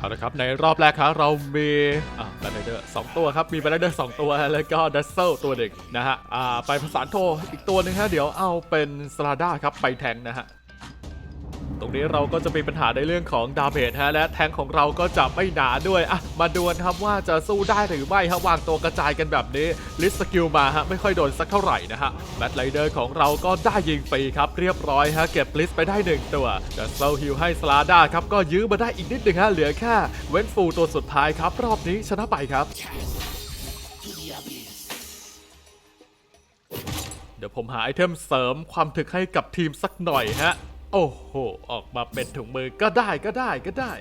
เอาละครับในรอบแรกครับเรามีอ่าแบนเดอร์สองตัวครับมีแบนเดอร์สองตัวแล้วก็ดัซเซลตัวเด็กนะฮะอ่าไปผสานโทอีกตัวหนึ่งฮะเดี๋ยวเอาเป็นสลาด้าครับไปแทงนะฮะ ตรงนี้เราก็จะมีปัญหาในเรื่องของดาเมจฮะและแทงของเราก็จะไม่หนาด้วยอะมาดวลครับว่าจะสู้ได้หรือไม่ฮะวางตัวกระจายกันแบบนี้ลิสสกิลมาฮะไม่ค่อยโดนสักเท่าไหร่นะฮะแบทไลเดอร์ของเราก็ได้ยิงฟรีครับเรียบร้อยฮะเก็บลิสไปได้หนึ่งตัวจะเซลฮิลให้สลาด้าครับก็ยื้อมาได้อีกนิดหนึ่งฮะเหลือแค่เว้นฟูตัวสุดท้ายครับ รอบนี้ชนะไปครับเดี๋ยวผมหาไอเทมเสริมความถึกให้กับทีมสักหน่อยฮะ โอ้โห ออกมาเป็นถุงมือก็ได้ก็ได้ก็ได้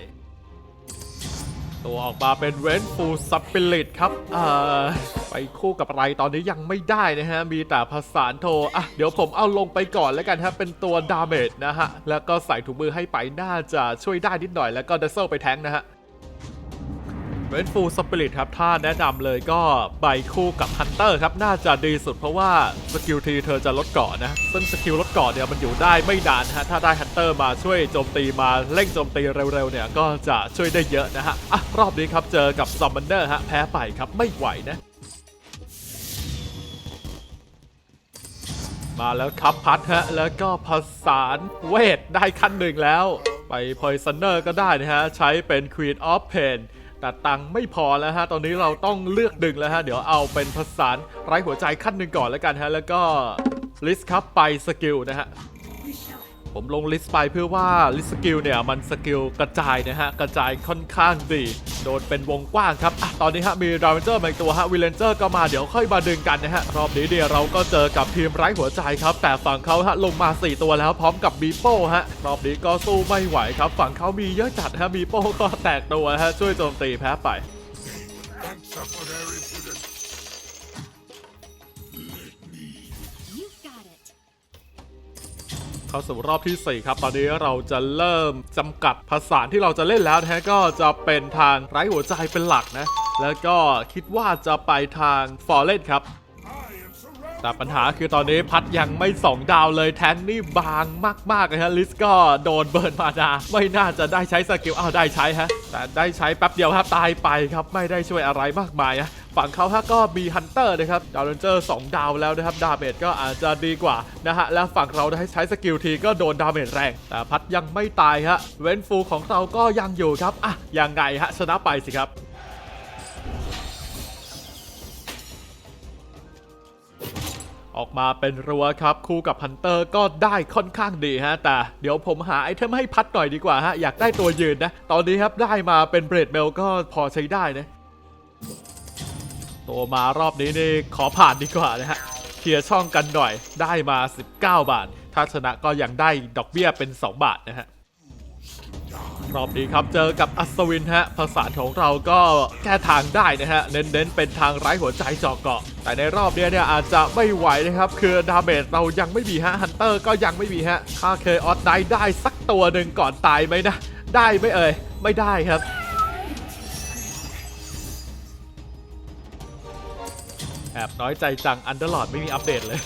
ตัวออกมาเป็นเวนฟูสปิริตครับเอ่อไปคู่กับอะไรตอนนี้ยังไม่ได้นะฮะ มีแต่ภาษานโทอะเดี๋ยวผมเอาลงไปก่อนแล้วกันฮะ เป็นตัวดาเมจนะฮะ แล้วก็ใส่ถุงมือให้ไปน่าจะช่วยได้นิดหน่อยแล้วก็เดซเซลไปแทงนะฮะ เวนฟูสปิริตครับ ถ้าแนะนำเลยก็ใบคู่กับฮันเตอร์ครับ น่าจะดีสุดเพราะว่าสกิลทีเธอจะลดเกาะนะ ซึ่งสกิลลดเกาะเนี่ยมันอยู่ได้ไม่นานฮะ ถ้าได้ฮันเตอร์มาช่วยโจมตีมาเร่งโจมตีเร็วๆเนี่ยก็จะช่วยได้เยอะนะฮะ อะ รอบนี้ครับเจอกับซัมมอนเนอร์ฮะ แพ้ไปครับไม่ไหวนะมาแล้วครับพัดฮะ แล้วก็ผสานเวทได้ขั้นหนึ่งแล้ว ไปพอยซันเนอร์ก็ได้นะฮะ ใช้เป็น Queen of Pain แต่ตังไม่พอแล้วฮะ ตอนนี้เราต้องเลือกดึงแล้วฮะ เดี๋ยวเอาเป็นผสานไร้หัวใจขั้นหนึ่งก่อนแล้วกันฮะ แล้วก็ลิสครับไปสกิลนะฮะ ผมลงลิสต์ไปเพื่อว่าลิสต์สกิลเนี่ยมันสกิลกระจายนะฮะ กระจายค่อนข้างดี โดนเป็นวงกว้างครับอตอนนี้ฮะมีดาวเวนเจอร์มาอีกตัวฮะวิลเลนเจอร์ก็มาเดี๋ยวค่อยมาดึงกันนะฮะ รอบนี้เดี๋ยวเราก็เจอกับทีมไร้หัวใจครับ แต่ฝั่งเขาฮะลงมา 4 ตัวแล้วพร้อมกับบีโป้ฮะ รอบนี้ก็สู้ไม่ไหวครับ ฝั่งเขามีเยอะจัดฮะบีโป้ก็แตกตัวฮะช่วยโจมตีแพ้ไป เข้าสู่รอบที่ 4 ครับ ตอนนี้เราจะเริ่มจำกัดภาษาที่เราจะเล่นแล้วนะก็จะเป็นทางไร้หัวใจเป็นหลักนะ แล้วก็คิดว่าจะไปทางฟอร์เรนครับ แต่ปัญหาคือตอนนี้พัดยังไม่ 2 ดาวเลยแทงนี่บางมากๆนะฮะลิสก็โดนเบิร์นมาดา ไม่น่าจะได้ใช้สกิลอ้าวได้ใช้ฮะ แต่ได้ใช้แป๊บเดียวครับตายไปครับไม่ได้ช่วยอะไรมากมายอะฝั่งเขาฮะก็มีฮันเตอร์นะครับดาวเรนเจอร์2ดาวแล้วนะครับดาเมจก็อาจจะดีกว่านะฮะแล้วฝั่งเราได้ใช้สกิลทีก็โดนดาเมจแรง แต่พัดยังไม่ตายฮะเวนฟูของเราก็ยังอยู่ครับอะยังไงฮะชนะไปสิครับ ออกมาเป็นรัวครับ คู่กับฮันเตอร์ก็ได้ค่อนข้างดีฮะ แต่เดี๋ยวผมหาไอเทมให้พัดหน่อยดีกว่าฮะ อยากได้ตัวยืนนะ ตอนนี้ครับได้มาเป็นเบรดเมลก็พอใช้ได้นะ ตัวมารอบนี้นี่ขอผ่านดีกว่านะฮะเคลียร์ช่องกันหน่อยได้มา 19 บาท ถ้าชนะก็ยังได้ดอกเบี้ยเป็น 2 บาทนะฮะ รอบนี้ครับ เจอกับอัศวินฮะภาษาของเราก็แก้ทางได้นะฮะ เน้นๆเป็นทางไร้หัวใจเจาะเกาะ แต่ในรอบนี้เนี่ยอาจจะไม่ไหวนะครับ คือดาเมจเรายังไม่มีฮะฮันเตอร์ก็ยังไม่มีฮะค่าเคยออสไนได้สักตัวหนึ่งก่อนตายไหมนะ ได้ไหมเอ่ย ไม่ได้ครับแอบน้อยใจจังอันเดอร์ลอดไม่มีอัปเดตเลย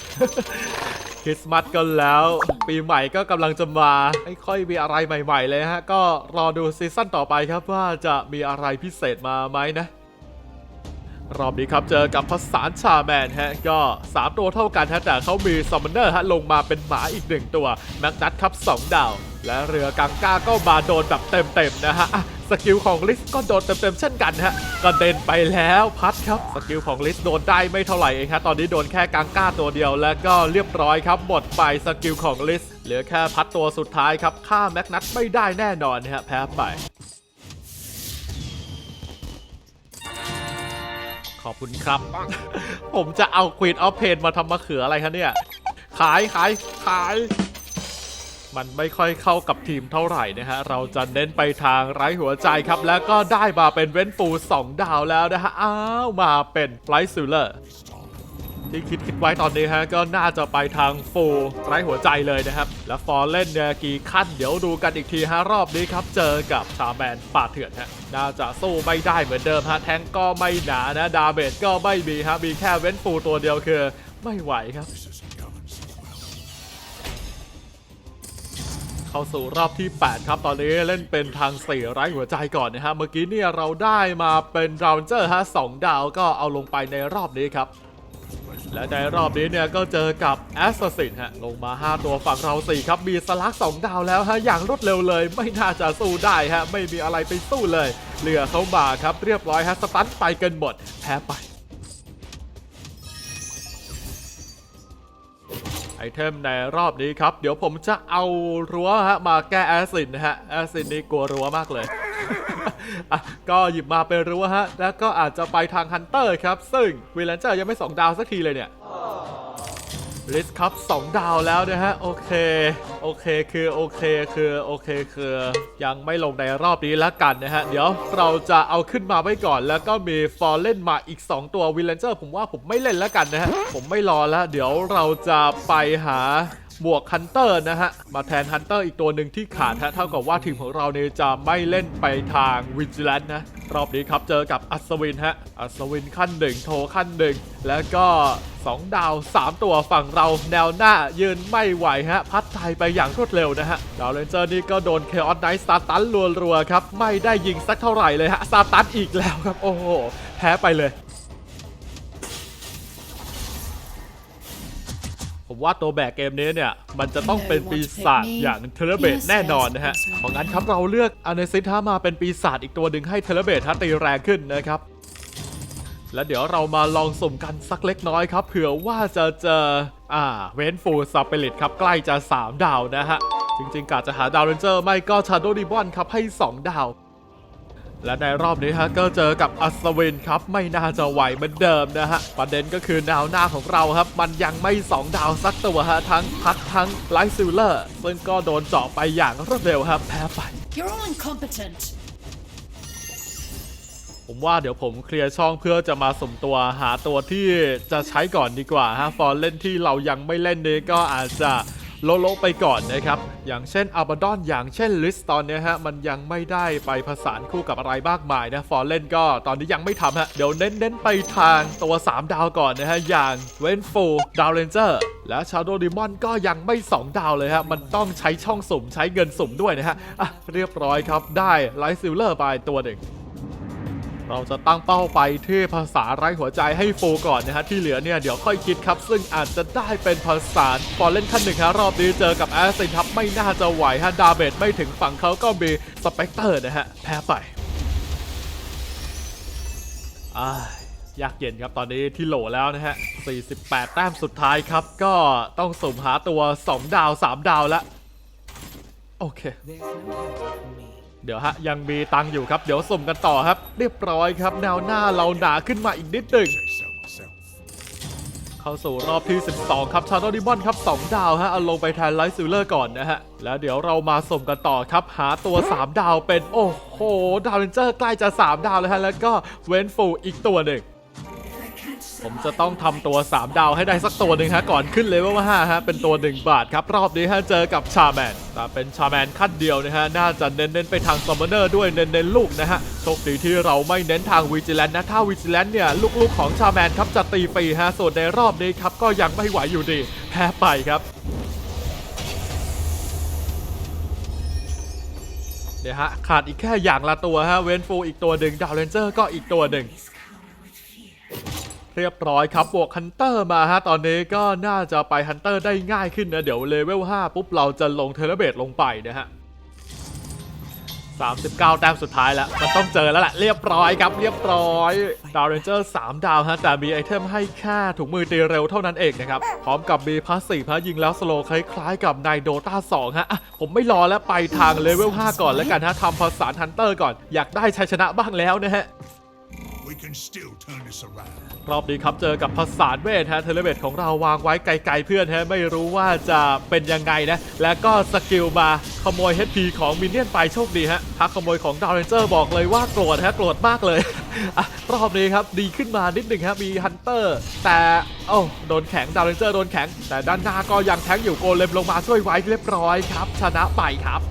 คริสต์มาสก็แล้ว ปีใหม่ก็กำลังจะมาไม่ค่อยมีอะไรใหม่ ๆ เลยฮะ ก็รอดูซีซั่นต่อไปครับว่าจะมีอะไรพิเศษมาไหมนะ รอบนี้ครับเจอกับภาษานชาแมนฮะ ก็ 3 ตัวเท่ากันฮะ แต่เขามีซัมมอนเนอร์ฮะ ลงมาเป็นหมาอีก1ตัว แม็กนัทครับ 2 ดาว และเรือกังก้าก็มาโดนแบบเต็มๆนะฮะ สกิลของลิสก็โดนเต็มๆเช่นกันฮะกระเด็นไปแล้วพัดครับ สกิลของลิสโดนได้ไม่เท่าไหร่เองฮะตอนนี้โดนแค่กังก้าตัวเดียวแล้วก็เรียบร้อยครับ หมดไปสกิลของลิสเหลือแค่พัดตัวสุดท้ายครับฆ่าแม็กนัทไม่ได้แน่นอนฮะแพ้ไปขอบคุณครับ ผมจะเอา Queen of Pain มาทำมะเขืออะไรคะเนี่ย ขายขายขาย มันไม่ค่อยเข้ากับทีมเท่าไหร่นะฮะ เราจะเน้นไปทางไร้หัวใจครับ แล้วก็ได้มาเป็นเว้นฟู2 ดาวแล้วนะฮะ อ้าว มาเป็นไลท์ซูเลอร์ที่คิดคิดไว้ตอนนี้ฮะก็น่าจะไปทางฟูไร้หัวใจเลยนะครับ แล้วฟอร์เล่นเนี่ยกี่ขั้นเดี๋ยวดูกันอีกทีฮะรอบนี้ครับ เจอกับชาแมนป่าเถื่อนฮะน่าจะสู้ไม่ได้เหมือนเดิมฮะแทงก็ไม่หนานะ ดาเมจก็ไม่มีฮะมีแค่เว้นฟูตัวเดียวคือ ไม่ไหวครับ เข้าสู่รอบที่ 8 ครับ ตอนนี้เล่นเป็นทางสี่ไร้หัวใจก่อนนะฮะ เมื่อกี้เนี่ยเราได้มาเป็นราวเจอร์ฮะสองดาวก็เอาลงไปในรอบนี้ครับ และในรอบนี้เนี่ยก็เจอกับแอสซัสซินฮะ ลงมา 5 ตัวฝั่งเรา 4 ครับ มีสลัก 2 ดาวแล้วฮะ อย่างรวดเร็วเลย ไม่น่าจะสู้ได้ฮะ ไม่มีอะไรไปสู้เลย เหลือเขามาครับเรียบร้อยฮะสตันไปกันหมดแพ้ไป อเทมในรอบนี้ครับ เดี๋ยวผมจะเอารั้วฮะมาแก้แอซินนะฮะ แอซินนี่กลัวรั้วมากเลย ก็หยิบมาเป็นรั้วฮะ แล้วก็อาจจะไปทางฮันเตอร์ครับ ซึ่งวีแลนเจอร์ยังไม่สองดาวสักทีเลยเนี่ย ลิสครับ2ดาวแล้วนะฮะ โอเค โอเคคือโอเคคือโอเคคือ ยังไม่ลงในรอบนี้แล้วกันนะฮะ เดี๋ยวเราจะเอาขึ้นมาไว้ก่อน แล้วก็มีฟอร์เล่นมาอีก 2 ตัววิลเลนเจอร์ผมว่าผมไม่เล่นแล้วกันนะฮะ ผมไม่รอแล้ว เดี๋ยวเราจะไปหา บวกฮันเตอร์นะฮะ มาแทนฮันเตอร์อีกตัวหนึ่งที่ขาดฮะเท่ากับว่าทีมของเราเนี่ยจะไม่เล่นไปทางวิจิแลนนะ รอบนี้ครับเจอกับอัศวินฮะ อัศวินขั้นหนึ่งโทขั้นหนึ่งแล้วก็ 2 ดาว 3 ตัวฝั่งเราแนวหน้ายืนไม่ไหวฮะ พัดไทยไปอย่างรวดเร็วนะฮะ ดาวเรนเจอร์นี่ก็โดนเคออสไนท์สตาร์ตันรัวๆครับ ไม่ได้ยิงสักเท่าไหร่เลยฮะสตาร์ตันอีกแล้วครับโอ้โหแพ้ไปเลย ผมว่าตัวแบกเกมนี้เนี่ย มันจะต้องเป็นปีศาจอย่างเทเลเบตแน่นอนนะฮะ เพราะงั้นครับเราเลือกอเนซิทามาเป็นปีศาจอีกตัวหนึ่งให้เทเลเบตฮะตีแรงขึ้นนะครับ แล้วเดี๋ยวเรามาลองสุ่มกันสักเล็กน้อยครับ เผื่อว่าจะเจออ่าเวนฟูซับเปริตครับใกล้จะ 3 ดาวนะฮะ จริงๆกะจะหาดาวเรนเจอร์ไม่ก็ชาโดดิบอนครับให้ 2 ดาว และในรอบนี้ฮะก็เจอกับอัศวินครับไม่น่าจะไหวเหมือนเดิมนะฮะประเด็นก็คือแนวหน้าของเราครับ มันยังไม่ 2 ดาวสักตัวฮะทั้งพัดทั้งไลท์ซิลเลอร์ ซึ่งก็โดนเจาะไปอย่างรวดเร็วครับแพ้ไป You're all incompetent. ผมว่าเดี๋ยวผมเคลียร์ช่องเพื่อจะมาสุ่มตัวหาตัวที่จะใช้ก่อนดีกว่าฮะฟอร์เล่นที่เรายังไม่เล่นนี้ก็อาจจะ โลโลไปก่อนนะครับ อย่างเช่นอาบาดอนอย่างเช่นลิสตอนนี้ฮะ มันยังไม่ได้ไปผสานคู่กับอะไรมากมายนะ ฟอร์เล่นก็ตอนนี้ยังไม่ทำฮะ เดี๋ยวเน้นๆไปทางตัว 3 ดาวก่อนนะฮะ อย่างเวนฟูดาวเรนเจอร์และชาโดดิมอนก็ยังไม่ 2 ดาวเลยฮะ มันต้องใช้ช่องสุ่มใช้เงินสุ่มด้วยนะฮะอะเรียบร้อยครับได้ไลท์ซิลเลอร์ไปตัวหนึ่ง เราจะตั้งเป้าไปที่ภาษาไร้หัวใจให้โฟก่อนนะฮะที่เหลือเนี่ยเดี๋ยวค่อยคิดครับ ซึ่งอาจจะได้เป็นภาษาฟอร์เล่นขั้นหนึ่งฮะรอบนี้เจอกับแอสซินครับไม่น่าจะไหวฮะดาเบจไม่ถึงฝั่งเขาก็มีสเปกเตอร์นะฮะแพ้ไปอ่ายากเย็นครับตอนนี้ที่โหลแล้วนะฮะ 48 แต้มสุดท้ายครับ ก็ต้องสุ่มหาตัว 2 ดาว 3 ดาวแล้วโอเค เดี๋ยวฮะยังมีตังอยู่ครับ เดี๋ยวสุ่มกันต่อครับ เรียบร้อยครับ แนวหน้าเราหนาขึ้นมาอีกนิดหนึ่งเข้าสู่รอบที่ 12 ครับชาโดดิบอนครับ 2 ดาวฮะเอาลงไปแทนไลท์ซิลเลอร์ก่อนนะฮะ แล้วเดี๋ยวเรามาสุ่มกันต่อครับ หาตัว 3 ดาวเป็น โอ้โห ดาวเรนเจอร์ใกล้จะ 3 ดาวแล้วฮะแล้วก็เวนฟูอีกตัวหนึ่ง ผมจะต้องทำตัว 3 ดาวให้ได้สักตัวหนึ่งฮะก่อนขึ้นเลเวล5ฮะเป็นตัว 1 บาทครับ รอบนี้ฮะเจอกับชาแมนแต่เป็นชาแมนขั้นเดียวนะฮะน่าจะเน้นๆไปทางซัมเมอร์ด้วยเน้นๆลูกนะฮะโชคดีที่เราไม่เน้นทางวิจิแลนนะถ้าวิจิแลนเนี่ยลูกๆของชาแมนครับจะตีฟรีฮะส่วนในรอบนี้ครับก็ยังไม่ไหวอยู่ดีแพ้ไปครับเนี่ยฮะขาดอีกแค่อย่างละตัวฮะเวนฟูอีกตัวหนึ่งดาวเรนเจอร์ก็อีกตัวหนึ่ง เรียบร้อยครับบวกฮันเตอร์มาฮะตอนนี้ก็น่าจะไปฮันเตอร์ได้ง่ายขึ้นนะเดี๋ยวเลเวล5ปุ๊บเราจะลงเทเลเบตลงไปนะฮะ39 แต้มสุดท้ายแล้ว มันต้องเจอแล้วแหละเรียบร้อยครับเรียบร้อย ดาวเรนเจอร์3ดาวฮะแต่มีไอเทมให้ค่ถุงมือตีเร็วเท่านั้นเองนะครับ พร้อมกับมีพาสซีฟฮะยิงแล้วสโลคล้ายๆกับในโดตา2ฮะอะผมไม่รอแล้วไปทางเลเวล 5 ก่อนแล้วกันฮะทำภาษาฮันเตอร์ก่อนอยากได้ชัยชนะบ้างแล้วนะฮะ We can still turn this around. รอบนี้ครับเจอกับภาษาเวทฮะเทเลเบตของเราวางไว้ไกลๆเพื่อนฮะไม่รู้ว่าจะเป็นยังไงนะ แล้วก็สกิลมาขโมย HP ของมินเนี่ยนไปโชคดีฮะถ้าขโมยของดาวเรนเจอร์บอกเลยว่าโกรธฮะโกรธมากเลยอะรอบนี้ครับดีขึ้นมานิดหนึ่งฮะมีฮันเตอร์ แต่โอ้โดนแข็งดาวเรนเจอร์โดนแข็ง แต่ด้านหน้าก็ยังแทงอยู่โกเลมลงมาช่วยไว้เรียบร้อยครับ ชนะไปครับ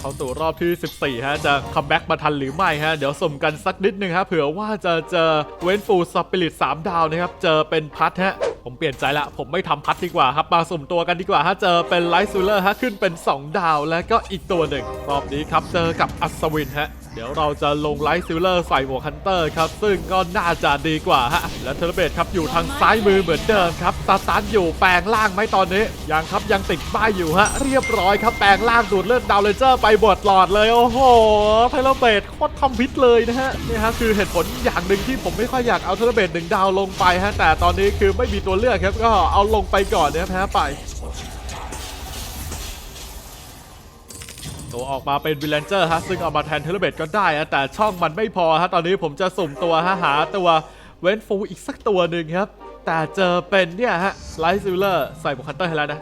เข้าสู่รอบที่ 14 ฮะ จะคัมแบ็กมาทันหรือไม่ฮะ เดี๋ยวสมกันสักนิดนึงฮะ เผื่อว่าจะเจอเวนฟูสปิริต3 ดาวนะครับ เจอเป็นพัทฮะผมเปลี่ยนใจละ ผมไม่ทำพัดดีกว่าครับ มาสุ่มตัวกันดีกว่าฮะเจอเป็นไลท์ซูเลอร์ฮะขึ้นเป็น 2 ดาวแล้วก็อีกตัวหนึ่งรอบนี้ครับเจอกับอัศวินฮะเดี๋ยวเราจะลงไลท์ซิลเลอร์ใส่หมวกฮันเตอร์ครับ ซึ่งก็น่าจะดีกว่าฮะ และเทเลเบตครับอยู่ทางซ้ายมือเหมือนเดิมครับสตาร์ทอยู่แปลงล่างไหมตอนนี้ ยังครับยังติดป้ายอยู่ฮะ เรียบร้อยครับแปลงล่างดูดเลือดดาวเลเจอร์ไปบดหลอดเลย โอ้โหเทเลเบตโคตรทำพิษเลยนะฮะนี่ฮะคือเหตุผลอย่างหนึ่งที่ผมไม่ค่อยอยากเอาเทเลเบตหนึ่งดาวลงไปฮะแต่ตอนนี้คือไม่มีตัวเลือกครับก็เอาลงไปก่อนนะแพ้ไป ตัวออกมาเป็นวิลเลนเจอร์ฮะซึ่งเอามาแทนเทเลเบตก็ได้ฮะแต่ช่องมันไม่พอฮะตอนนี้ผมจะสุ่มตัวฮะหาตัวเวนฟูอีกสักตัวหนึ่งครับ แต่เจอเป็นเนี่ยฮะไลท์ซิลเลอร์ใส่บุคันเตอร์ให้แล้วนะ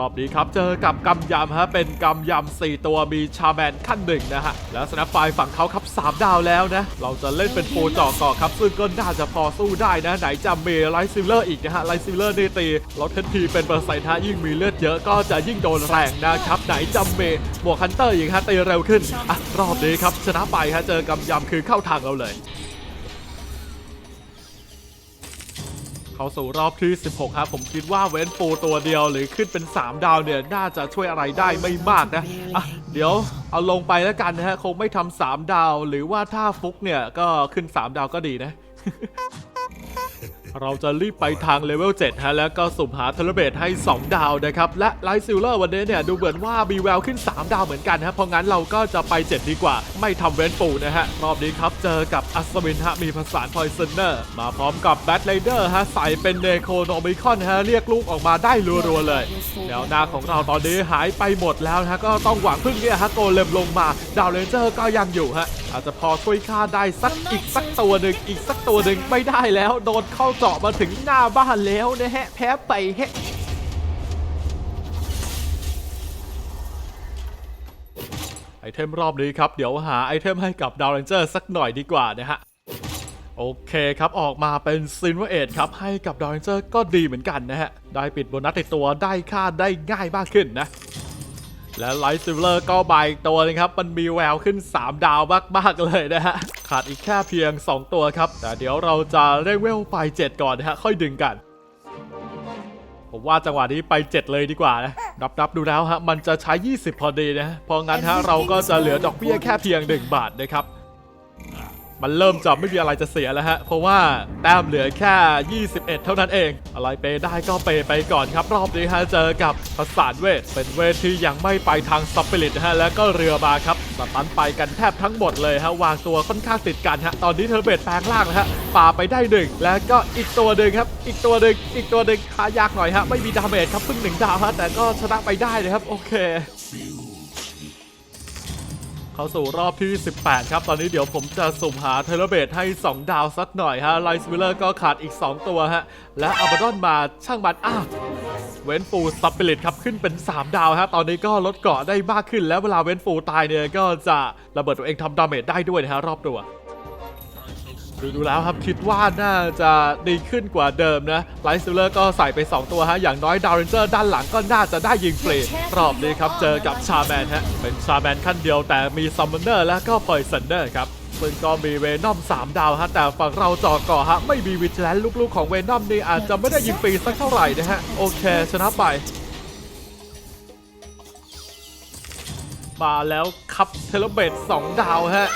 รอบนี้ครับเจอกับกำยำฮะเป็นกำยำ4 ตัวมีชาแมนขั้นหนึ่งนะฮะแล้วสแนปไฟฝั่งเขาครับ 3 ดาวแล้วนะ เราจะเล่นเป็นโฟจอกก่อครับ ซึ่งก็น่าจะพอสู้ได้นะ ไหนจะเมไลท์ซิลเลอร์อีกนะฮะไลท์ซิลเลอร์นี่ตีลดเทนทีเป็นเปอร์เซ็นต์ฮะยิ่งมีเลือดเยอะก็จะยิ่งโดนแรงนะครับ ไหนจำเมหมวกฮันเตอร์อีกฮะตีเร็วขึ้นอะรอบนี้ครับชนะไปฮะเจอกำยำคือเข้าทางเราเลย เข้าสู่รอบที่ 16 ครับ ผมคิดว่าเว้นปูตัวเดียวหรือขึ้นเป็น 3 ดาวเนี่ย น่าจะช่วยอะไรได้ไม่มากนะอะเดี๋ยวเอาลงไปแล้วกันนะฮะ คงไม่ทำ3ดาว หรือว่าถ้าฟุกเนี่ยก็ขึ้น 3 ดาวก็ดีนะ เราจะรีบไปทางเลเวล7ฮะแล้วก็สุ่มหาเทเลเบตให้ 2 ดาวนะครับ และไลท์ซิลเลอร์วันนี้เนี่ย ดูเหมือนว่ามีแววขึ้น 3 ดาวเหมือนกันฮะเพราะงั้นเราก็จะไป 7 ดีกว่า ไม่ทำเว้นปูนะฮะ รอบนี้ครับ เจอกับอัศวินฮะ มีผสานพอยเซนเนอร์ มาพร้อมกับแบทไ i เดอร์ฮะ ใส่เป็นเนโคโนมิคอนฮะ เรียกลูกออกมาได้รัวๆเลยแนวหน้าของเราตอนนี้หายไปหมดแล้วนะฮะก็ต้องหวังพึ่งเนี่ยฮะโกเลมลงมาดาวเลนเจอร์ก็ยังอยู่ฮะอาจจะพอช่วยฆ่าได้สักอีกสักตัวหนึ่งอีกสักตัวหนึ่งไม่ได้แล้ว โดนเข้าเจาะมาถึงหน้าบ้านแล้วนะฮะแพ้ไปฮะไอเทมรอบนี้ครับ เดี๋ยวหาไอเทมให้กับดาวเรนเจอร์สักหน่อยดีกว่านะฮะโอเคครับ ออกมาเป็นซินเวอร์เอครับ ให้กับดาวเรนเจอร์ก็ดีเหมือนกันนะฮะ ได้ปิดโบนัสในตัวได้ค่าได้ง่ายมากขึ้นนะ และไลท์ซิลเลอร์ก็บายอีกตัวนะครับ มันมีแววขึ้น 3 ดาวมาก ๆ เลยนะฮะ ขาดอีกแค่เพียง 2 ตัวครับ แต่เดี๋ยวเราจะเร่งเวลไป 7 ก่อนนะฮะ ค่อยดึงกัน ผมว่าจังหวะนี้ไป 7 เลยดีกว่านะนับนับดูแล้วฮะ มันจะใช้ 20 พอดีนะ พอะงั้นฮะเราก็จะเหลือดอกเบี้ยแค่เพียง 1 บาทนะครับ มันเริ่มจะไม่มีอะไรจะเสียแล้วฮะ เพราะว่าแต้มเหลือแค่ 21 เท่านั้นเอง อะไรเปย์ได้ก็เปย์ไปก่อนครับ รอบนี้ฮะเจอกับประสานเวท เป็นเวทที่ยังไม่ไปทางสปิริตฮะ แล้วก็เรือมาครับสตันไปกันแทบทั้งหมดเลยฮะ วางตัวค่อนข้างติดกันฮะ ตอนนี้เทอเบตแปลงล่างนะฮะ ป่าไปได้หนึ่ง แล้วก็อีกตัวหนึ่งครับ อีกตัวหนึ่งอีกตัวหนึ่งหายากหน่อยฮะ ไม่มีดาเมจครับเพิ่งหนึ่งดาวฮะ แต่ก็ชนะไปได้เลยครับ โอเค เข้าสู่รอบที่ 18 ครับ ตอนนี้เดี๋ยวผมจะสุ่มหาเทเลเบตให้ 2 ดาวสักหน่อยฮะไลซ์วิลเลอร์ก็ขาดอีก 2 ตัวฮะ และอัลบาดอนมาช่างมันอ้าวเวนฟูสปิริตครับขึ้นเป็น 3 ดาวฮะ ตอนนี้ก็ลดเกาะได้มากขึ้น แล้วเวลาเวนฟูตายเนี่ยก็จะระเบิดตัวเองทำดาเมจได้ด้วยนะฮะรอบตัว ดูดูแล้วครับคิดว่าน่าจะดีขึ้นกว่าเดิมนะไลท์ซิลเลอร์ก็ใส่ไป 2 ตัวฮะ อย่างน้อยดาวเรนเจอร์ด้านหลังก็น่าจะได้ยิงฟรีรอบนี้ครับ เจอกับชาแมนฮะ เป็นชาแมนขั้นเดียวแต่มีซัมมอนเนอร์และก็พอยซันเนอร์ครับซึ่งก็มีเวนอม 3 ดาวฮะ แต่ฝั่งเราจอก่อฮะ ไม่มีวิจแลนลูกๆของเวนอมนี่อาจจะไม่ได้ยิงฟรีสักเท่าไหร่นะฮะโอเคชนะไปมาแล้วครับเทเลเบต2ดาวฮะ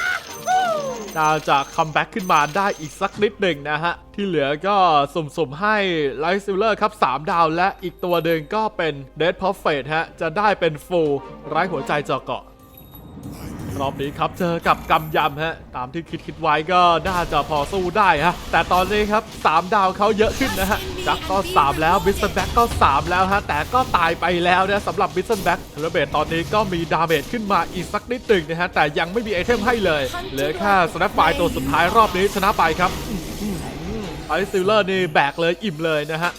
น่าจะคัมแบ็กขึ้นมาได้อีกสักนิดหนึ่งนะฮะ ที่เหลือก็สุ่มๆให้ไลท์ซิลเลอร์ครับ 3 ดาวและอีกตัวหนึ่งก็เป็นเดดพอฟเฟตฮะ จะได้เป็นฟูลไร้หัวใจเจาะเกาะ รอบนี้ครับเจอกับกำยำฮะตามที่คิดคิดไว้ก็น่าจะพอสู้ได้ฮะแต่ตอนนี้ครับ 3 ดาวเขาเยอะขึ้นนะฮะจักก็ 3 แล้วบิสเซนแบ็กก็ 3 แล้วฮะแต่ก็ตายไปแล้วนะสำหรับบิสเซนแบ็กเทเลเบตตอนนี้ก็มีดาเมจขึ้นมาอีกสักนิดหนึ่งนะฮะแต่ยังไม่มีไอเทมให้เลยเหลือแค่สแนปไฟตัวสุดท้ายรอบนี้ชนะไปครับไอซิลเลอร์นี่แบกเลยอิ่มเลยนะฮะ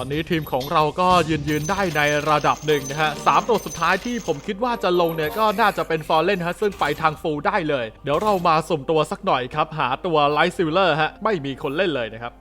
อนนี้ทีมของเราก็ยืนยืนได้ในระดับหนึ่งนะฮะสามตัวสุดท้ายที่ผมคิดว่าจะลงเนี่ยก็น่าจะเป็นฟอร์เรนฮะซึ่งไปทางฟูลได้เลย เดี๋ยวเรามาสุ่มตัวสักหน่อยครับ หาตัวไลท์ซิลเลอร์ฮะไม่มีคนเล่นเลยนะครับ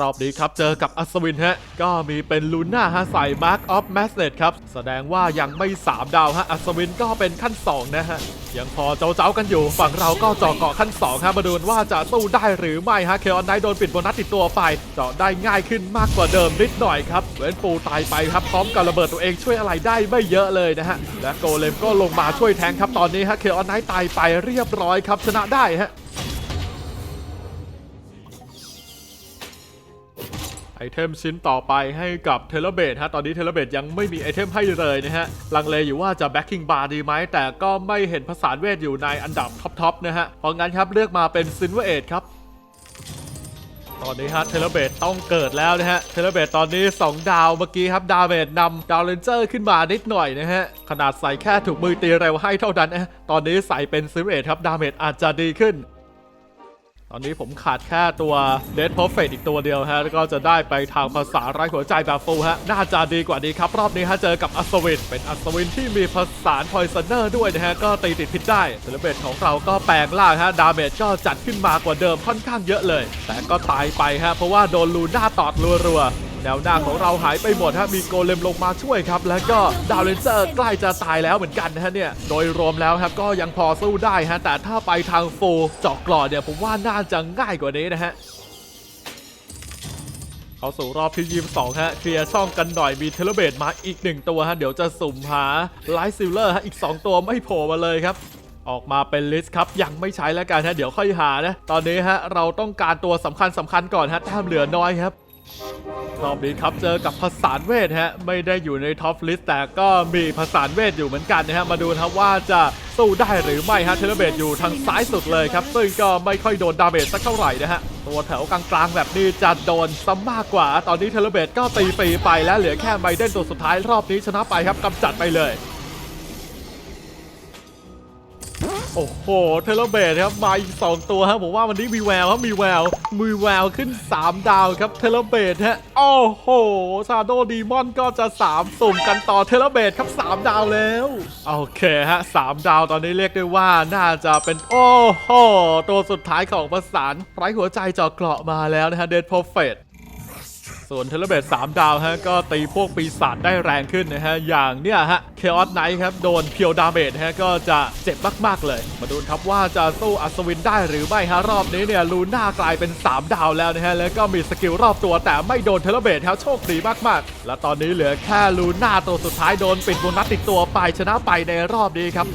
รอบนี้ครับเจอกับอัศวินฮะ ก็มีเป็นลูน่าฮะใส่มาร์กออฟแมสเนตครับ แสดงว่ายังไม่ 3 ดาวฮะ อัศวินก็เป็นขั้น 2 นะฮะ ยังพอเจ้าๆกันอยู่ ฝั่งเราก็เจาะเกาะขั้น 2 ฮะ มาดูว่าจะสู้ได้หรือไม่ฮะ เคออนไนโดนปิดโบนัสติดตัวไป เจาะได้ง่ายขึ้นมากกว่าเดิมนิดหน่อยครับ เวนปูตายไปครับ พร้อมกับระเบิดตัวเองช่วยอะไรได้ไม่เยอะเลยนะฮะ และโกเลมก็ลงมาช่วยแทงครับ ตอนนี้ฮะ เคออนไนตายไปเรียบร้อยครับ ชนะได้ฮะ ไอเทมชิ้นต่อไปให้กับเทเลเบตฮะ ตอนนี้เทเลเบตยังไม่มีไอเทมให้เลยนะฮะ ลังเลอยู่ว่าจะแบ็คกิ้งบาร์ดีไหม แต่ก็ไม่เห็นภาษาเวทอยู่ในอันดับท็อปๆนะฮะ เพราะงั้นครับเลือกมาเป็นซินเวเอทครับ ตอนนี้ฮะเทเลเบตต้องเกิดแล้วนะฮะ เทเลเบตตอนนี้ 2 ดาวเมื่อกี้ครับ ดาเมจนำดาวเลนเจอร์ขึ้นมานิดหน่อยนะฮะ ขนาดใส่แค่ถูกมือตีเร็วให้เท่านั้นนะตอนนี้ใส่เป็นซินเวเอทครับ ดาเมจอาจจะดีขึ้น ตอนนี้ผมขาดแค่ตัว Dead Perfect อีกตัวเดียวฮะ แล้วก็จะได้ไปทางภาษาไร้หัวใจแบบฟูฮะ น่าจะดีกว่านี้ครับ รอบนี้ฮะ เจอกับอัศวิน เป็นอัศวินที่มีภาษาพอยซันเนอร์ด้วยนะฮะ ก็ตีติดพิษได้เซเลเบตของเราก็แปลงล่างฮะ ดาเมจก็จัดขึ้นมากว่าเดิมค่อนข้างเยอะเลย แต่ก็ตายไปฮะ เพราะว่าโดนลูน่าตอดรัวๆ แนวหน้าของเราหายไปหมดฮะมีโกเลมลงมาช่วยครับ แล้วก็ดาวเลนเซอร์ใกล้จะตายแล้วเหมือนกันนะฮะเนี่ยโดยรวมแล้วครับก็ยังพอสู้ได้ฮะแต่ถ้าไปทางโฟลเจาะกรอดเนี่ยผมว่าน่าจะง่ายกว่านี้นะฮะเขาสู่รอบที่22ฮะ เคลียร์ช่องกันหน่อย มีเทเลเบตมาอีก1ตัวฮะ เดี๋ยวจะสุ่มหาไลท์ซิลเลอร์ฮะ อีก 2 ตัวไม่โผล่มาเลยครับ ออกมาเป็นลิสต์ครับ ยังไม่ใช้แล้วกันฮะ เดี๋ยวค่อยหานะ ตอนนี้ฮะ เราต้องการตัวสำคัญสำคัญก่อนฮะแต้มเหลือน้อยครับ รอบนี้ครับเจอกับภาษานเวทฮะไม่ได้อยู่ในท็อปลิสต์แต่ก็มีภาษานเวทอยู่เหมือนกันนะฮะมาดูนะครับว่าจะสู้ได้หรือไม่ฮะเทเลเบตอยู่ทางซ้ายสุดเลยครับ ซึ่งก็ไม่ค่อยโดนดาเมจสักเท่าไหร่นะฮะตัวแถวกลางๆแบบนี้จะโดนซ้ำมากกว่า ตอนนี้เทเลเบตก็ตีฟรีไปแล้วเหลือแค่ไบเดนตัวสุดท้ายรอบนี้ชนะไปครับกำจัดไปเลย โอ้โห เทเลเบตครับ มาอีก 2 ตัวฮะผมว่าวันนี้มีแววครับมีแววมีแววขึ้น 3 ดาวครับเทเลเบตฮะโอ้โหชาโดดีมอนก็จะ 3 สุ่มกันต่อเทเลเบตครับ 3 ดาวแล้ว โอเคฮะ 3 ดาวตอนนี้เรียกได้ว่าน่าจะเป็น โอ้โห ตัวสุดท้ายของประสานไร้หัวใจเจาะเกราะมาแล้วนะฮะเดดโ r เฟต ส่วนเทเลเบต3ดาวฮะก็ตีพวกปีศาจได้แรงขึ้นนะฮะ อย่างเนี่ยฮะเคออสไนท์ครับ โดนเพียวดาเมจฮะก็จะเจ็บมากๆเลย มาดูครับว่าจะสู้อัศวินได้หรือไม่ฮะ รอบนี้เนี่ยลูน่ากลายเป็น 3 ดาวแล้วนะฮะ แล้วก็มีสกิลรอบตัวแต่ไม่โดนเทเลเบตครับโชคดีมากๆ และตอนนี้เหลือแค่ลูน่าตัวสุดท้ายโดนปิดโบนัสติดตัวไปชนะไปในรอบนี้ครับ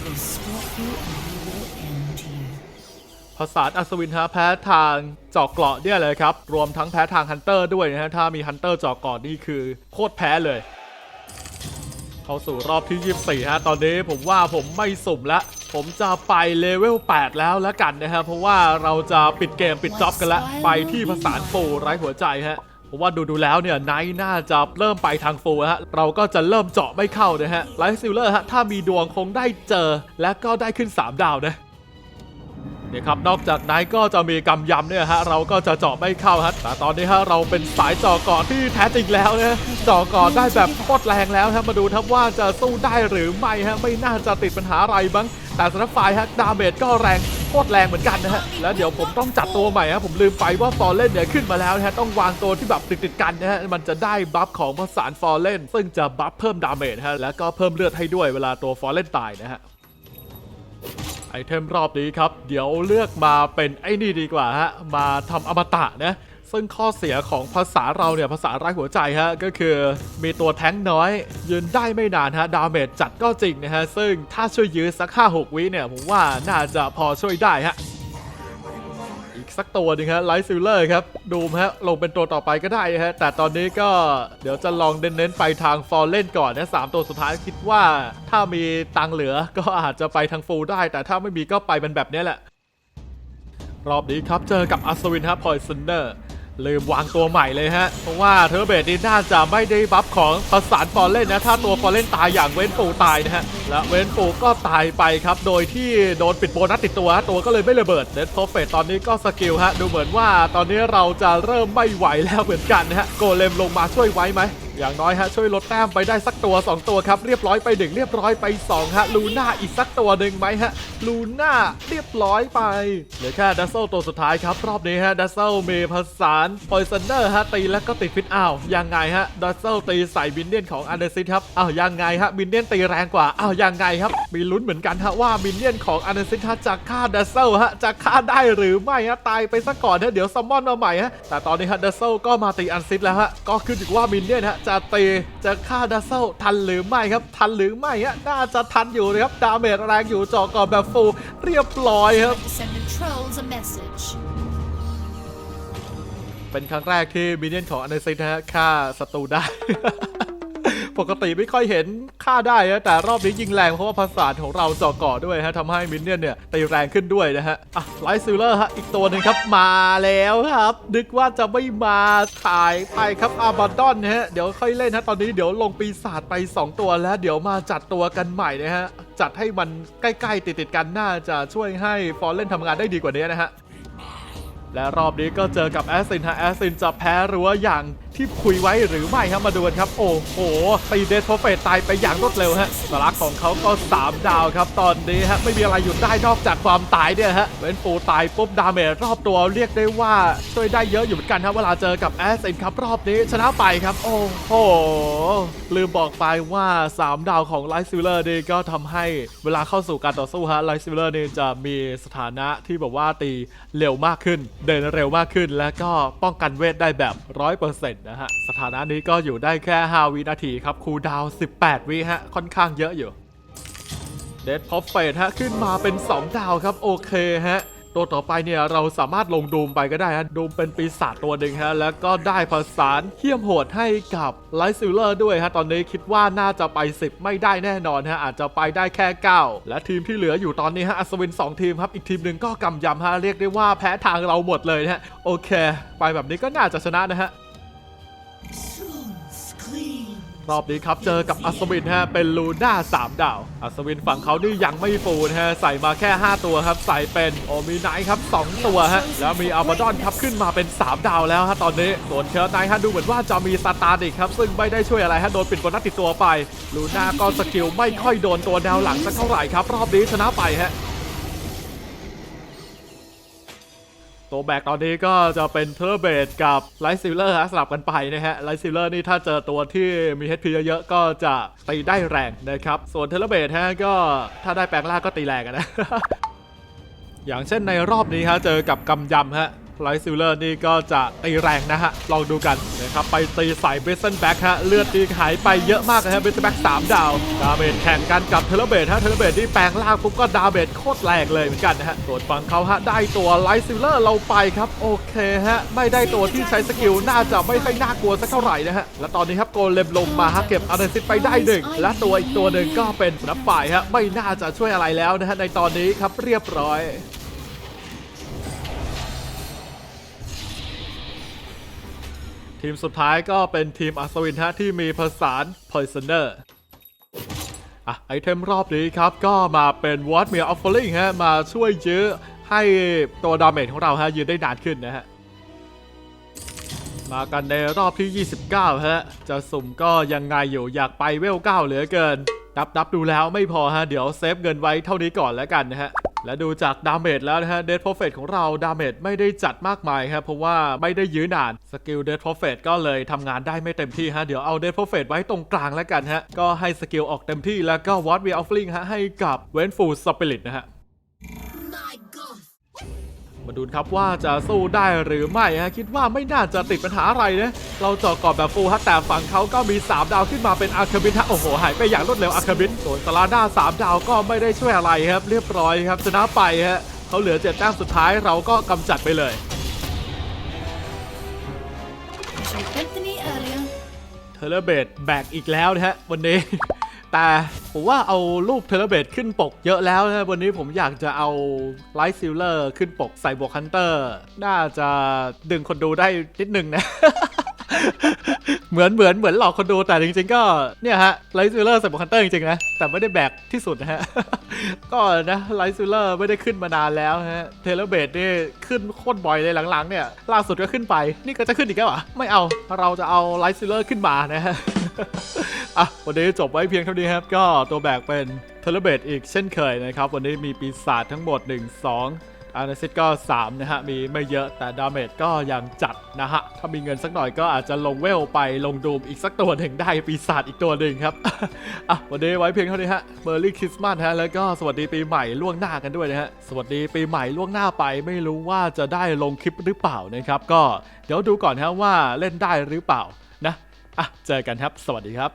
ภาษาอัศวินฮะแพ้ทางเจาะเกราะเนี่ยเลยครับ รวมทั้งแพ้ทางฮันเตอร์ด้วยนะฮะ ถ้ามีฮันเตอร์เจาะเกราะนี่คือโคตรแพ้เลย เข้าสู่รอบที่ 24 ฮะ ตอนนี้ผมว่าผมไม่สุ่มละ ผมจะไปเลเวล 8 แล้วล้วกันนะฮะ เพราะว่าเราจะปิดเกมปิดจ็อบกันล้วไปที่ภาษาฟูไร้หัวใจฮะเพราะว่าดูดูแล้วเนี่ยไนท์น่าจะเริ่มไปทางฟูฮะเราก็จะเริ่มเจาะไม่เข้านะฮะไลท์ซิลเลอร์ฮะถ้ามีดวงคงได้เจอและก็ได้ขึ้น 3 ดาวนะ เนี่ยครับนอกจากนั้นก็จะมีกำยำเนี่ยฮะเราก็จะเจาะไม่เข้าฮะแต่ตอนนี้ฮะเราเป็นสายเจาะก่อนที่แท้จริงแล้วนะเจาะก่อนได้แบบโคตรแรงแล้วฮะมาดูครับว่าจะสู้ได้หรือไม่ฮะไม่น่าจะติดปัญหาอะไรบ้างแต่สำหรับฝ่ายฮะดาเมจก็แรงโคตรแรงเหมือนกันนะฮะ แล้วเดี๋ยวผมต้องจัดตัวใหม่ฮะ ผมลืมไปว่าฟอร์เรนเนี่ยขึ้นมาแล้วนะฮะ ต้องวางตัวที่แบบติดๆกันนะฮะ มันจะได้บัฟของภาษานฟอร์เรนซึ่งจะบัฟเพิ่มดาเมจฮะ แล้วก็เพิ่มเลือดให้ด้วยเวลาตัวฟอร์เรนตายนะฮะ ไอเทมรอบนี้ครับ เดี๋ยวเลือกมาเป็นไอ้นี่ดีกว่าฮะ มาทำอมตะนะ ซึ่งข้อเสียของภาษาเราเนี่ย ภาษาร้ายหัวใจฮะ ก็คือมีตัวแท้งน้อย ยืนได้ไม่นานฮะ ดาเมจจัดก็จริงนะฮะ ซึ่งถ้าช่วยยื้อสัก 5-6 วิเนี่ย ผมว่าน่าจะพอช่วยได้ฮะ อีกสักตัวนึงฮะไลท์ซิลเลอร์ครับดูมฮะลงเป็นตัวต่อไปก็ได้ฮะแต่ตอนนี้ก็เดี๋ยวจะลองเน้นๆไปทางฟอร์เล่นก่อนนะสามตัวสุดท้ายคิดว่า ถ้ามีตังเหลือก็อาจจะไปทางฟูลได้ แต่ถ้าไม่มีก็ไปเป็นแบบนี้แหละ รอบนี้ครับเจอกับอัศวินฮะพอยซันเนอร์ ลืมวางตัวใหม่เลยฮะ เพราะว่าเทอร์เบตนี่น่าจะไม่ได้บัฟของประสานฟอลเล่นนะ ถ้าตัวฟอร์เล่นตายอย่างเว้นปูตายนะฮะ และเว้นปูก็ตายไปครับ โดยที่โดนปิดโบนัสติดตัว ตัวก็เลยไม่ระเบิดเดดโทเฟตตอนนี้ก็สกิลฮะ ดูเหมือนว่าตอนนี้เราจะเริ่มไม่ไหวแล้วเหมือนกันนะฮะ โกเลมลงมาช่วยไว้ไหมอย่างน้อยฮะช่วยลดแต้มไปได้สักตัว 2 ตัวครับ เรียบร้อยไปหนึ่งเรียบร้อยไป2ฮะลูน่าอีกสักตัวหนึ่งไหมฮะลูน่าเรียบร้อยไปเหลือแค่ดัซเซลตัวสุดท้ายครับ รอบนี้ฮะดัซเซลเมีผสานพอยซันเนอร์ฮะตีแล้วก็ติดฟิตอ้าวยังไงฮะดัซเซลตีใส่บินเนียนของอันเดอร์ซิตครับอ้าวยังไงฮะบินเนียนตีแรงกว่าอ้าวยังไงครับมีลุ้นเหมือนกันฮะว่าบินเนียนของอันเดอร์ซิตฮะจะฆ่าดัซเซลฮะจะฆ่าได้หรือไม่ฮะตายไปซะก่อนฮะเดี๋ยวซัมมอนมาใหม่ฮะแต่ตอนนี้ฮะดัซเซลก็มาตีอันซิตแล้วฮะก็ขึ้นอยู่ว่าบินเนียนฮะจะตีจะฆ่าดัซเซลทันหรือไม่ครับ ทันหรือไม่ฮะน่าจะทันอยู่นะครับ ดาเมจแรงอยู่เจาะก่อนแบบฟูลเรียบร้อยครับ To send the trolls a message. เป็นครั้งแรกที่มินเนี่ยนของอันเดอร์ซิตนะฮะฆ่าศัตรูได้ ปกติไม่ค่อยเห็นฆ่าได้นะแต่รอบนี้ยิงแรงเพราะว่าภาษาของเราเจาะกาะด้วยฮะทำให้มินเนี่ยนเนี่ยตีแรงขึ้นด้วยนะฮะอะไลท์ซิลเลอร์ฮะอีกตัวหนึ่งครับมาแล้วครับ นึกว่าจะไม่มาถ่ายไปครับอาบาดอนฮะเดี๋ยวค่อยเล่นนะตอนนี้เดี๋ยวลงปีศาจไป 2 ตัวแล้ว เดี๋ยวมาจัดตัวกันใหม่นะฮะจัดให้มันใกล้ๆติดๆกันน่าจะช่วยให้ฟอร์เล่นทำงานได้ดีกว่านี้นะฮะและรอบนี้ก็เจอกับแอสซินฮะแอสซินจะแพ้หรือว่าอย่าง ที่คุยไว้หรือไม่ครับมาดูกันครับ โอ้โหตีเดทโฟเฟตตายไปอย่างรวดเร็วฮะสลักของเขาก็ 3 ดาวครับ ตอนนี้ฮะไม่มีอะไรหยุดได้นอกจากความตายเนี่ยฮะเวนฟูตายปุ๊บดาเมจรอบตัวเรียกได้ว่าช่วยได้เยอะอยู่เหมือนกันครับเวลาเจอกับแอสเซนครับรอบนี้ชนะไปครับ โอ้โหลืมบอกไปว่า 3 ดาวของไลท์ซิลเลอร์นี่ก็ทำให้เวลาเข้าสู่การต่อสู้ฮะไลท์ซิลเลอร์นี่จะมีสถานะที่แบบว่าตีเร็วมากขึ้น เดินเร็วมากขึ้น และก็ป้องกันเวทได้แบบ 100%นะฮะ สถานะนี้ก็อยู่ได้แค่ 5 วินาทีครับ คูดาว 18 วิฮะ ค่อนข้างเยอะอยู่ เดดพอฟเฟตฮะ ขึ้นมาเป็น 2 ดาวครับ โอเคฮะ ตัวต่อไปเนี่ยเราสามารถลงดูมไปก็ได้ฮะ ดูมเป็นปีศาจตัวหนึ่งฮะ แล้วก็ได้ผสานเขี้ยมโหดให้กับไลท์ซิลเลอร์ด้วยฮะ ตอนนี้คิดว่าน่าจะไป 10 ไม่ได้แน่นอนฮะ อาจจะไปได้แค่ 9 และทีมที่เหลืออยู่ตอนนี้ฮะ อัศวิน 2 ทีมครับ อีกทีมหนึ่งก็กำยำฮะ เรียกได้ว่าแพ้ทางเราหมดเลยนะฮะ โอเค ไปแบบนี้ก็น่าจะชนะนะฮะ รอบนี้ครับ เจอกับอัศวินฮะเป็นลูน่า3ดาว อัศวินฝั่งเขานี่ยังไม่ฟูนะฮะใส่มาแค่ 5 ตัวครับ ใส่เป็นโอมีไนท์ครับ 2 ตัวฮะแล้วมีอัลบาดอนครับขึ้นมาเป็น 3 ดาวแล้วฮะตอนนี้ส่วนเชลไนท์ฮะดูเหมือนว่าจะมีสตาร์ดิกครับ ซึ่งไม่ได้ช่วยอะไรฮะโดนปิดโบนัสติดตัวไปลูน่าก็สกิลไม่ค่อยโดนตัวแนวหลังสักเท่าไหร่ครับรอบนี้ชนะไปฮะ ตัวแบกตอนนี้ก็จะเป็นเทอร์เบดกับไลท์ซิลเลอร์สลับกันไปนะฮะไลท์ซิลเลอร์นี่ถ้าเจอตัวที่มี HP เยอะๆก็จะตีได้แรงนะครับ ส่วนเทอร์เบดฮะก็ถ้าได้แปลงล่าก็ตีแรงอะนะ อย่างเช่นในรอบนี้ฮะเจอกับกำยำฮะ ไลท์ซิลเลอร์นี่ก็จะตีแรงนะฮะ ลองดูกันนะครับไปตีใส่เบสเซนแบ็กฮะ เลือดตีหายไปเยอะมากนะฮะเบสเซนแบ็กสามดาว ดาเมจแข่งกันกับเทเลเบดฮะ เทเลเบดที่แปลงร่างปุ๊บก็ดาเมจโคตรแรงเลยเหมือนกันนะฮะส่วนฝั่งเขาฮะ ได้ตัวไลท์ซิลเลอร์เราไปครับ โอเคฮะ ไม่ได้ตัวที่ใช้สกิลน่าจะไม่ค่อยน่ากลัวสักเท่าไหร่นะฮะ และตอนนี้ครับโกเลมลงมาฮะเก็บอาร์เดซิตไปได้หนึ่งและตัวอีกตัวหนึ่งก็เป็นนับฝ่ายฮะไม่น่าจะช่วยอะไรแล้วนะฮะในตอนนี้ครับเรียบร้อย ทีมสุดท้ายก็เป็นทีมอัศวินฮะที่มีผสาน Poisoner อะไอเทมรอบนี้ครับก็มาเป็น What m e Offering ฮะมาช่วยยื้อให้ตัวดาเมจของเราฮะยืนได้นานขึ้นนะฮะ มากันในรอบที่ 29 ฮะ จะสุ่มก็ยังไงอยู่อยากไปเวล9เหลือเกิน นับนับดูแล้วไม่พอฮะ เดี๋ยวเซฟเงินไว้เท่านี้ก่อนแล้วกันนะฮะ และดูจากดาเมจแล้วนะฮะเดทโปรเฟตของเราดาเมจไม่ได้จัดมากมายครับเพราะว่าไม่ได้ยื้อนาน สกิลเดทโปรเฟตก็เลยทำงานได้ไม่เต็มที่ฮะ เดี๋ยวเอาเดทโปรเฟตไว้ตรงกลางแล้วกันฮะ ก็ให้สกิลออกเต็มที่แล้วก็วอตวีออฟลิงฮะให้กับเวนฟูสปิริตนะฮะ มาดูครับว่าจะสู้ได้หรือไม่ฮะคิดว่าไม่น่าจะติดปัญหาอะไรนะเราเจาะกรอบแบบฟูลฮะแต่ฝั่งเขาก็มี 3 ดาวขึ้นมาเป็นอาร์เคบิทฮะโอ้โหหายไปอย่างรวดเร็วอาร์เคบิทส่วนสลาด้า3 ดาวก็ไม่ได้ช่วยอะไรครับ เรียบร้อยครับชนะไปฮะเขาเหลือเจ็ดแต้มสุดท้ายเราก็กำจัดไปเลย You should have come to me earlier. เทเลเบตแบกอีกแล้วนะฮะวันนี้ แต่ผมว่าเอารูปเทเลเบตขึ้นปกเยอะแล้วนะวันนี้ผมอยากจะเอาไลท์ซิลเลอร์ขึ้นปกใส่บวกฮันเตอร์ น่าจะดึงคนดูได้นิดหนึ่งนะเหมือนเหมือนเหมือนหลอกคนดูแต่จริง ๆ ก็เนี่ยฮะไลท์ซิลเลอร์ใส่บวกคันเตอร์จริงๆนะแต่ไม่ได้แบกที่สุดนะฮะก็นะไลท์ซิลเลอร์ไม่ได้ขึ้นมานานแล้วฮะเทเลเบตนี่ขึ้นโคตรบ่อยเลยหลังๆเนี่ยล่าสุดก็ขึ้นไปนี่ก็จะขึ้นอีกแล้วเหรอไม่เอาเราจะเอาไลท์ซิลเลอร์ขึ้นมานะฮะ อะวันนี้จบไว้เพียงเท่านี้ครับ ก็ตัวแบกเป็นเทเลเบตอีกเช่นเคยนะครับ วันนี้มีปีศาจทั้งหมด 1 2อานาซิตก็ 3 นะฮะ มีไม่เยอะแต่ดาเมจก็ยังจัดนะฮะ ถ้ามีเงินสักหน่อยก็อาจจะลงเวลไปลงดูมอีกสักตัวหนึ่งได้ปีศาจอีกตัวหนึ่งครับ อะวันนี้ไว้เพียงเท่านี้ฮะเบอร์รี่คริสต์มาสฮะแล้วก็สวัสดีปีใหม่ล่วงหน้ากันด้วยนะฮะสวัสดีปีใหม่ล่วงหน้าไปไม่รู้ว่าจะได้ลงคลิปหรือเปล่านะครับก็เดี๋ยวดูก่อนฮะว่าเล่นได้หรือเปล่า อะเจอกันครับ สวัสดีครับ